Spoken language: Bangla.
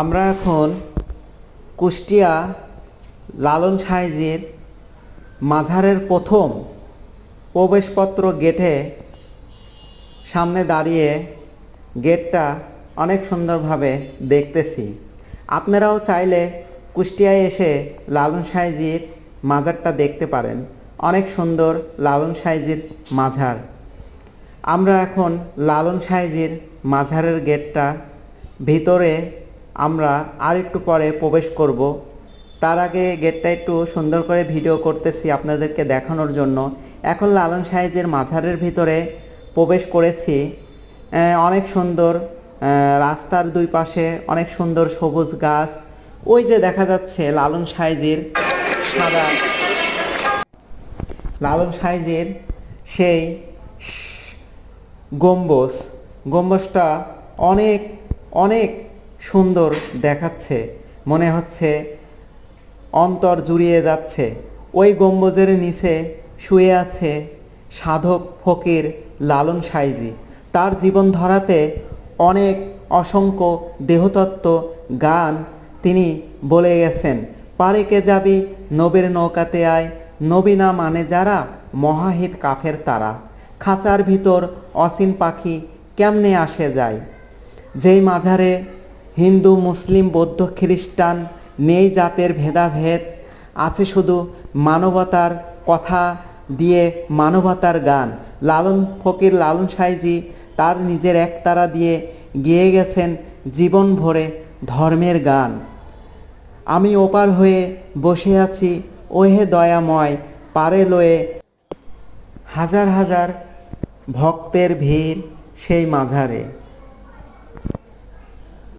আমরা এখন কুষ্টিয়া লালন সাইজির মাঝারের প্রথম প্রবেশপত্র গেটে সামনে দাঁড়িয়ে গেটটা অনেক সুন্দরভাবে দেখতেছি। আপনারাও চাইলে কুষ্টিয়ায় এসে লালন সাইজির মাজারটা দেখতে পারেন। অনেক সুন্দর লালন সাইজির মাঝার আমরা এখন লালন সাইজির মাঝারের গেটটা ভিতরে আমরা আর একটু পরে প্রবেশ করব। তার আগে গেটটা একটু সুন্দর করে ভিডিও করতেছি আপনাদেরকে দেখানোর জন্য। এখন লালন সাইজের মাঝারের ভিতরে প্রবেশ করেছি। অনেক সুন্দর রাস্তার দুই পাশে অনেক সুন্দর সবুজ গাছ। ওই যে দেখা যাচ্ছে লালন সাইজের সাদা। লালন সাইজের সেই গম্বুজ। গম্বুজটা অনেক অনেক সুন্দর দেখাচ্ছে, মনে হচ্ছে অন্তর জুড়িয়ে যাচ্ছে। ওই গম্বুজের নিচে শুয়ে আছে সাধক ফকির লালন সাইজি। তার জীবন ধরাতে অনেক অসংখ্য দেহতত্ত্ব, গান তিনি বলে গেছেন পারেকে যাবি নবীর নৌকাতে আয়, নবী না মানে যারা মহাহিত কাফের তারা। খাঁচার ভিতর অসীন পাখি কেমনে আসে যায়? যেই মাঝারে হিন্দু, মুসলিম, বৌদ্ধ, খ্রিস্টান, নেই জাতের ভেদাভেদ, আছে শুধু মানবতার কথা দিয়ে মানবতার গান। লালন ফকির, লালন সাইজি তার নিজের একতারা দিয়ে গেয়ে গেছেন জীবন ভরে ধর্মের গান। আমি ওপার হয়ে বসে আছি, ওহে দয়াময়, পারে লয়ে। হাজার হাজার ভক্তের ভিড় সেই মাঝারে।